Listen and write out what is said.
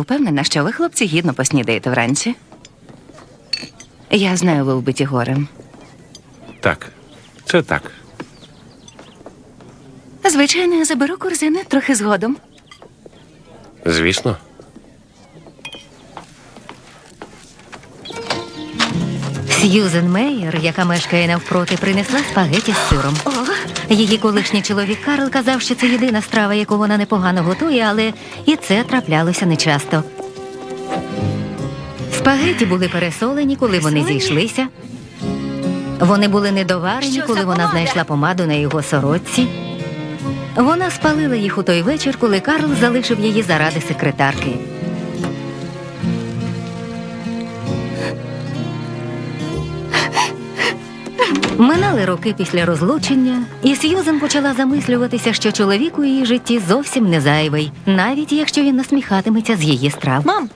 Впевнена, що ви, хлопці, гідно поснідаєте вранці. Я знаю, ви вбиті горем. Так, це так. Звичайно, я заберу корзини трохи згодом. Звісно. Сьюзен Мейер, яка мешкає навпроти, принесла спагеті з сиром. Її колишній чоловік Карл казав, що це єдина страва, яку вона непогано готує, але і це траплялося нечасто. Спагеті були пересолені, коли вони зійшлися. Вони були недоварені, коли вона знайшла помаду на його сорочці. Вона спалила їх у той вечір, коли Карл залишив її заради секретарки. Минали роки після розлучення, і Сьюзен почала замислюватися, що чоловік у її житті зовсім не зайвий, навіть якщо він насміхатиметься з її страв. Мам,